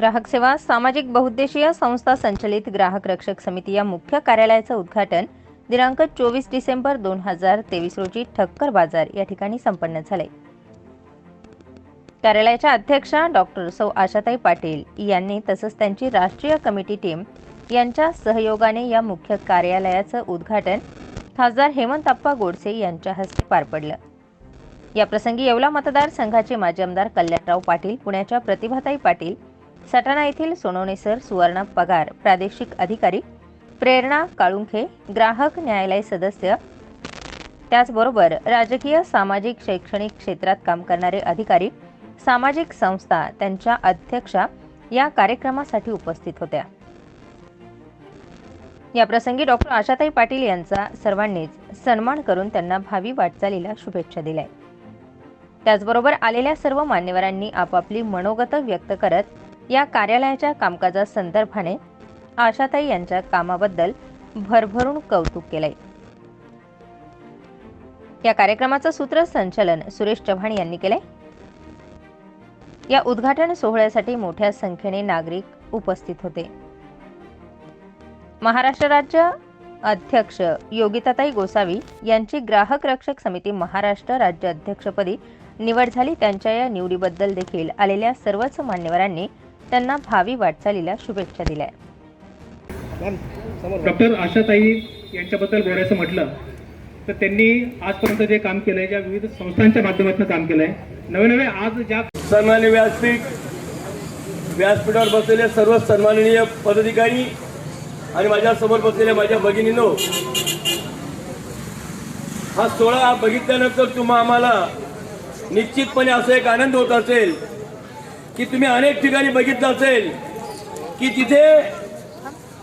ग्राहक सेवा सामाजिक बहुउद्देशीय संस्था संचलित ग्राहक रक्षक समिती या मुख्य कार्यालयाचं उद्घाटन दिनांक चोवीस डिसेंबर दोन हजार तेवीस रोजी ठक्कर बाजार या ठिकाणी संपन्न झाले. कार्यालयाच्या अध्यक्षा डॉक्टर सौ आशाताई पाटील यांनी तसंच त्यांची राष्ट्रीय कमिटी टीम यांच्या सहयोगाने या मुख्य कार्यालयाचं उद्घाटन खासदार हेमंत अप्पा गोडसे यांच्या हस्ते पार पडलं. या प्रसंगी येवला मतदारसंघाचे माजी आमदार कल्याणराव पाटील पुण्याच्या प्रतिभाताई पाटील सटाणा येथील सोनवणे सर सुवर्णा पगार प्रादेशिक अधिकारी प्रेरणा काळुंखे ग्राहक न्यायालय सदस्य. त्याचबरोबर राजकीय सामाजिक शैक्षणिक क्षेत्रात काम करणारे अधिकारी सामाजिक संस्था त्यांच्या अध्यक्षा या कार्यक्रमासाठी उपस्थित होत्या. या प्रसंगी डॉक्टर आशाताई पाटील यांचा सर्वांनीच सन्मान करून त्यांना भावी वाटचालीला शुभेच्छा दिल्या त्याचबरोबर आलेल्या सर्व मान्यवरांनी आपापली मनोगत व्यक्त करत या कार्यालयाच्या कामकाजासंदर्भाने आशाताई यांच्या कामाबद्दल भरभरून कौतुक केलंय. या कार्यक्रमाचं सूत्रसंचालन सुरेश चव्हाण यांनी केलंय. या उद्घाटन सोहळ्यासाठी मोठ्या संख्येने नागरिक उपस्थित होते. महाराष्ट्र राज्य अध्यक्ष योगिताताई गोसावी यांची ग्राहक रक्षक समिती महाराष्ट्र राज्य अध्यक्षपदी निवड झाली. त्यांच्या या निवडीबद्दल देखील आलेल्या सर्वच मान्यवरांनी त्यांना भावी वाटचालीला शुभेच्छा दिल्या. डॉक्टर आशाताई यांच्याबद्दल बोलायचं म्हटलं तर त्यांनी आजपर्यंत जे काम केलंय ज्या विविध संस्थांच्या माध्यमातून काम केलंय नवे नवे आज ज्या सन्मान्य व्यासपीठ व्यासपीठावर बसलेले सर्व सन्माननीय पदाधिकारी आणि माझ्यासमोर बसलेल्या माझ्या भगिनीनो हा सोहळा बघितल्यानंतर तुम्हा आम्हाला निश्चितपणे असा एक आनंद होत असेल. की तुम्ही अनेक ठिकाणी बघितलं असेल की तिथे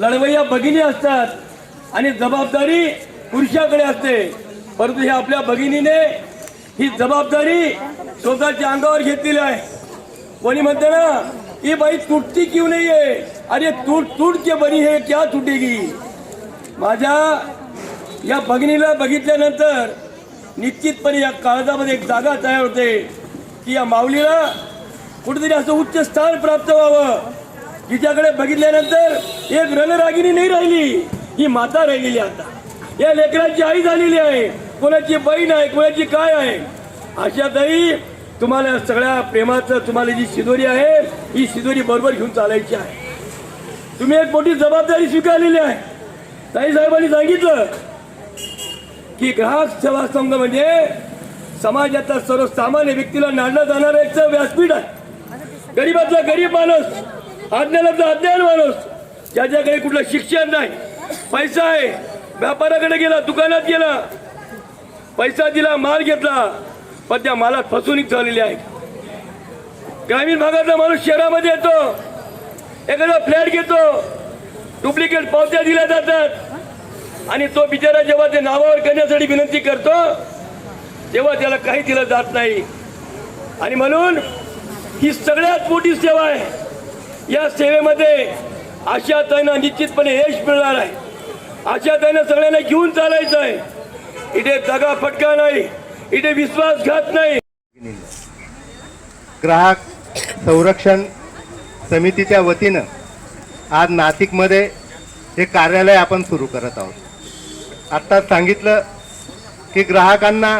लढवय्या भगिनी असतात आणि जबाबदारी पुरुषाकडे असते. परंतु हे आपल्या भगिनीने ही जबाबदारी स्वतःच्या अंगावर घेतलेली आहे. कोणी म्हणते ना ही बाई तुटती क्यू नाही आहे अरे तूट टूट के बनी हे क्या तुटेगी? माझ्या या भगिनीला बघितल्यानंतर निश्चितपणे या काळजामध्ये एक जागा तयार होते की या माऊलीला कुठेतरी असं उच्च स्थान प्राप्त व्हावं. तिच्याकडे बघितल्यानंतर एक रणरागिनी नाही राहिली. ही माता राहिलेली आता. या लेकरांची आई झालेली आहे. कोणाची बहीण आहे कोणाची काय आहे? अशा तरी तुम्हाला सगळ्या प्रेमाचं तुम्हाला जी शिदोरी आहे ही शिदोरी बरोबर घेऊन चालायची आहे. तुम्ही एक मोठी जबाबदारी स्वीकारलेली आहे. ताई साहेबांनी सांगितलं की ग्राहक सेवा संघ म्हणजे समाजातल्या सर्वसामान्य व्यक्तीला नाडलं जाणारं एक व्यासपीठ आहे. गरीबातला गरीब माणूस अज्ञानातला अज्ञान माणूस ज्याच्याकडे कुठलं शिक्षण नाही. पैसा आहे. व्यापाराकडे गेला दुकानात गेला. पैसा दिला माल घेतला पण त्या मालात फसवणूक झालेली आहे. ग्रामीण भागातला माणूस शहरामध्ये येतो. एखादा फ्लॅट घेतो. डुप्लिकेट पावत्या दिल्या जातात. आणि तो बिचारा जेव्हा ते नावावर करण्यासाठी विनंती करतो तेव्हा त्याला काही दिलं जात नाही. आणि म्हणून ही सगळ्यात मोठी सेवा आहे. या सेवेमध्ये आशाताईंना निश्चितपणे यश मिळणार आहे. अशा आशाताईंना सगळ्यांना घेऊन चालायचं आहे. इथे दगा फटका नाही. इथे विश्वासघात नाही. ग्राहक संरक्षण समितीच्या वतीनं आज नाशिकमध्ये हे कार्यालय आपण सुरू करत आहोत. आत्ताच सांगितलं की ग्राहकांना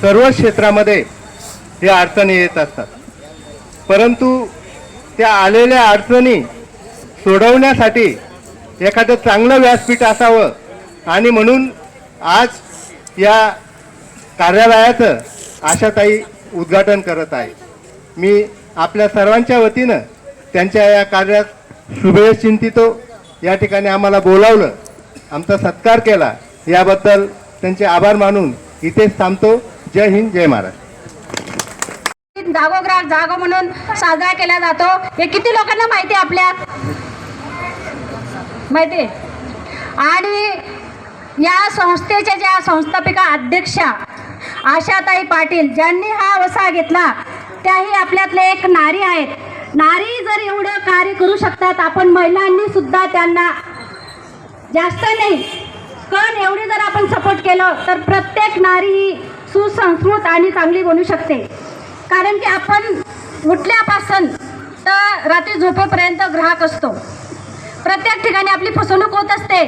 सर्व क्षेत्रामध्ये हे अडचणी येत असतात. परंतु त्या आलेल्या अडचणी सोडवण्यासाठी एखादं चांगलं व्यासपीठ असावं. आणि म्हणून आज या कार्यालयाचं आशाताई उद्घाटन करत आहे. मी आपल्या सर्वांच्या वतीनं त्यांच्या या कार्यात शुभेच्छा चिंतितो. या ठिकाणी आम्हाला बोलावलं आमचा सत्कार केला. याबद्दल त्यांचे आभार मानून इथेच थांबतो. जय हिंद जय महाराष्ट्र. जागोग्राह जागो म्हणून साजरा केला जातो. हे किती लोकांना माहिती आहे आपल्या माहिती आहे? आणि या संस्थेच्या ज्या संस्थापिका अध्यक्षा आशाताई पाटील ज्यांनी हा वसा घेतला त्याही आपल्यातले एक नारी आहेत. नारी जर एवढं कार्य करू शकतात आपण महिलांनी सुद्धा त्यांना जास्त नाही पण एवढी जर आपण सपोर्ट केलं तर प्रत्येक नारी ही सुसंस्कृत आणि चांगली बनू शकते. कारण की आपण उठल्यापासून तर रात्री झोपेपर्यंत ग्राहक असतो. प्रत्येक ठिकाणी आपली फसवणूक होत असते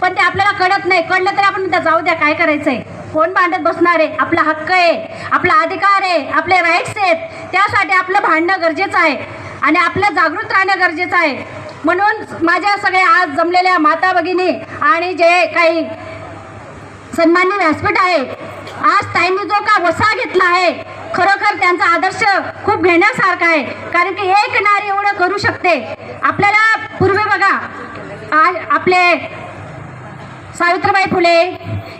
पण ते आपल्याला कळत नाही. कळलं तरी आपण जाऊ द्या काय करायचंय? कोण भांडत बसणार आहे? आपला हक्क आहे आपला अधिकार आहे आपले राईट्स आहेत. त्यासाठी आपलं भांडणं गरजेचं आहे आणि आपलं जागृत राहणं गरजेचं आहे. म्हणून माझ्या सगळ्या आज जमलेल्या माता भगिनी आणि जे काही सन्मान्य व्यासपीठ आहे आज ताईंनी जो का वसा घेतला आहे खरोखर त्यांचा आदर्श खूप घेण्यासारखा आहे. कारण की एक नारी एवढं करू शकते. आपल्याला पूर्वी बघा आज आपले सावित्रीबाई फुले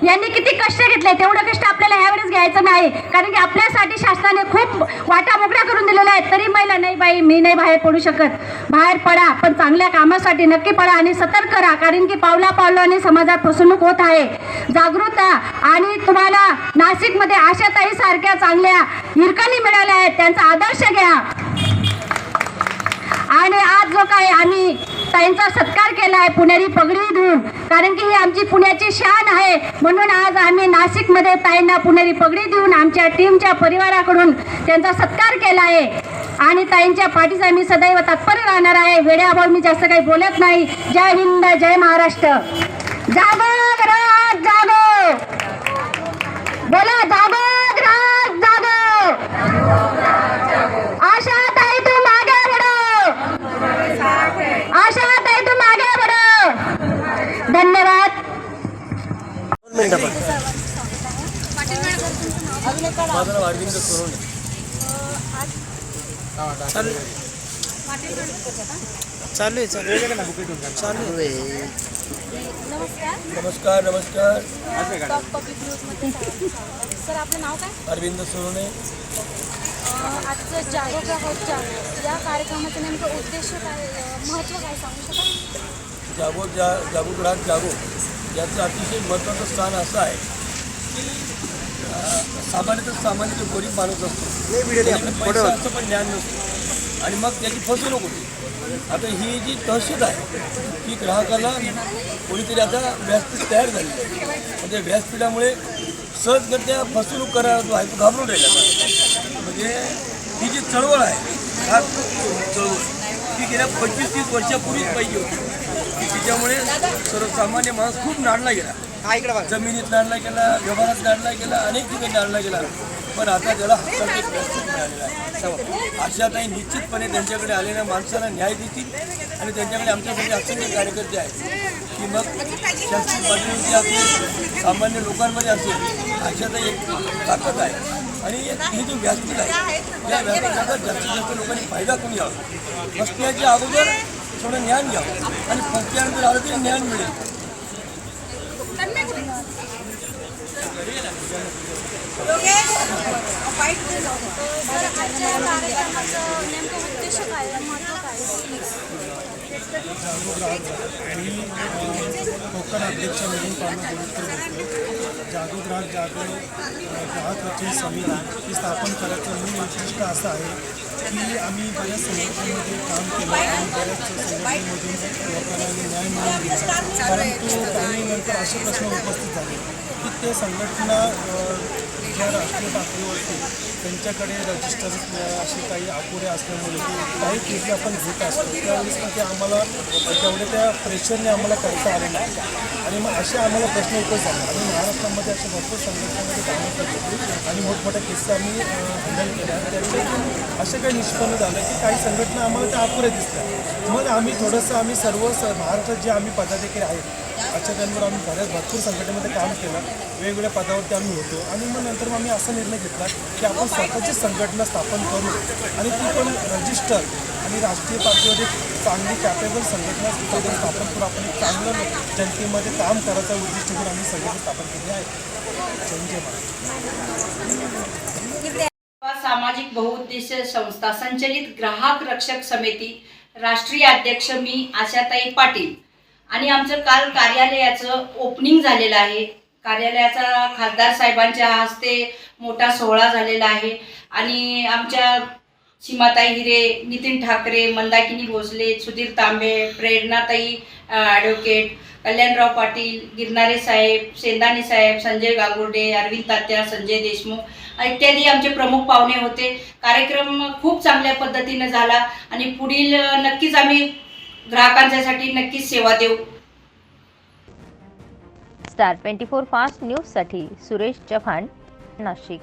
यांनी किती कष्ट घेतले तेवढं कष्ट आपल्याला ह्यावेळेस घ्यायचं नाही. कारण की आपल्यासाठी शासनाने खूप वाटा मोकळ्या करून दिलेल्या आहेत. तरी महिला नाही बाई मी नाही बाहेर पडू शकत. बाहेर पडा पण चांगल्या कामासाठी नक्की पडा आणि सतर्क करा कारण की पावला पावलाने समाजात फसवणूक होत आहे. जागृत आणि तुम्हाला नाशिकमध्ये आशाताई सारख्या चांगल्या हिरकणी मिळाल्या आहेत. त्यांचा आदर्श घ्या. आणि आज जो काय आम्ही ताईंचा सत्कार केला आहे पुणेरी पगडी देऊन कारण की ही आमची पुण्याची शान आहे. म्हणून आज आम्ही नाशिकमध्ये ताईंना पुणेरी पगडी देऊन आमच्या टीमच्या परिवाराकडून त्यांचा सत्कार केला आहे. आणि ताईंच्या पाठीचा मी सदैव तत्पर राहणार आहे. वेळेअभाव मी जास्त काही बोलत नाही. जय हिंद जय महाराष्ट्र. जागर माझं नाव अरविंद सोनवणे नमस्कार. नमस्कार टॉप पब्लिक न्यूजमध्ये सर आपलं नाव काय? अरविंद अं, आजचं जागो या कार्यक्रमाचं नेमकं उद्देश काय? महत्त्व काय सांगू शकाल? जागो जा जागो ग्राहक जागो. याचं अतिशय महत्त्वाचं स्थान असं आहे की सामान्यतः सामान्य जो गरीब माणूस असतो. असतं पण ज्ञान नसतं. आणि मग त्याची फसवणूक होते. आता ही जी तहसील आहे ही ग्राहकाला कोणीतरी आता व्यासपीठ तयार आहे म्हणजे व्यासपीठामुळे सहजगत्या फसवणूक करायला जो आहे तो घाबरून राहिला. म्हणजे ही जी चळवळ आहे चळवळ ती गेल्या पंचवीस तीस वर्षापूर्वीच पाहिजे होती. की तिच्यामुळे सर्वसामान्य माणूस खूप नाडला गेला. जमिनीत नाडला गेला व्यवहारात नाडला गेला अनेक ठिकाणी नाडला गेला. पण आता त्याला हक्काचे व्यासपीठ मिळालेलं आहे. आशाताई निश्चितपणे त्यांच्याकडे आलेल्या माणसाला न्याय देतील आणि त्यांच्याकडे आमच्यासाठी असंख्य कार्यकर्ते आहेत. की मग शासकीय पातळीवरती असेल सामान्य लोकांमध्ये असेल आशाताई एक ताकद आहे. आणि एक हे जो व्यासपीठ आहे या व्यासपीठाचा जास्तीत जास्त लोकांनी फायदा करून घ्यावा. फसण्याच्या अगोदर थोडं ज्ञान घ्यावं. आणि फसल्यानंतर आलं तरी ज्ञान मिळेल सर आजच्या कार्यक्रमाचं नेमकं उद्देश काय आहे? महत्त्व काय आहे? कोकण अध्यक्ष म्हणून पालना बोलतो जागो ग्राहक जागो ग्राहक रक्षण समिती ही स्थापन करायचं मूळ उद्दिष्ट असं आहे की आम्ही बऱ्याच संघटनेमध्ये काम केलं आणि बऱ्याच संघटनेमधून लोकांना न्याय मिळवून दिला परंतु काही नंतर असे प्रश्न उपस्थित झाले की ते संघटना अ, ज्या राष्ट्रीय पातळीवरती त्यांच्याकडे रजिस्टर असे काही अपुरे असल्यामुळे काही केसी आपण घेत असतो. त्यावेळेस पण ते आम्हाला तेवढे त्या प्रेशरने आम्हाला करता आले नाही. आणि मग असे आम्हाला प्रश्न उपस्थित झाले. आणि महाराष्ट्रामध्ये अशा भरपूर संघटनामध्ये कामं करतो आणि मोठमोठ्या केसेस आम्ही हँडल केल्या त्याच्यातून असे काही निष्पन्न झालं की काही संघटना आम्हाला त्या अपुऱ्या दिसतात मग आम्ही थोडंसं आम्ही सर्व महाराष्ट्रात जे आम्ही पदाधिकारी आहेत त्यांवर आम्ही बऱ्याच भरपूर संघटनेमध्ये काम केलं. वेगवेगळ्या पदावरती आम्ही होतो. आणि मग नंतर मग आम्ही असा निर्णय घेतला की आपण स्वतःची संघटना स्थापन करू. आणि ती पण रजिस्टर आणि राष्ट्रीय पातळीवर एक चांगली कॅपेबल संघटना स्थापन करून आपण एक चांगलं जनतेमध्ये काम करायचा उद्दिष्ट घेऊन आम्ही संघटना स्थापन केली आहे. जय सामाजिक बहुउद्देशीय संस्था संचलित ग्राहक रक्षक समिती राष्ट्रीय अध्यक्ष मी आशाताई पाटील. आणि आमचं काल कार्यालयाचं ओपनिंग झालेलं आहे. कार्यालयाचा खासदार साहेबांच्या हस्ते मोठा सोहळा झालेला आहे. आणि आमच्या सीमाताई हिरे नितीन ठाकरे मंदाकिनी भोसले सुधीर तांबे प्रेरणाताई ॲडव्होकेट कल्याणराव पाटील गिरनारे साहेब सेंदाने साहेब संजय गागुर्डे अरविंद तात्या संजय देशमुख इत्यादी आमचे प्रमुख पाहुणे होते. कार्यक्रम खूप चांगल्या पद्धतीनं झाला आणि पुढील नक्कीच आम्ही ग्राहकांच्यासाठी नक्कीच सेवा देऊ. स्टार ट्वेंटी फोर फास्ट न्यूजसाठी सुरेश चव्हाण नाशिक.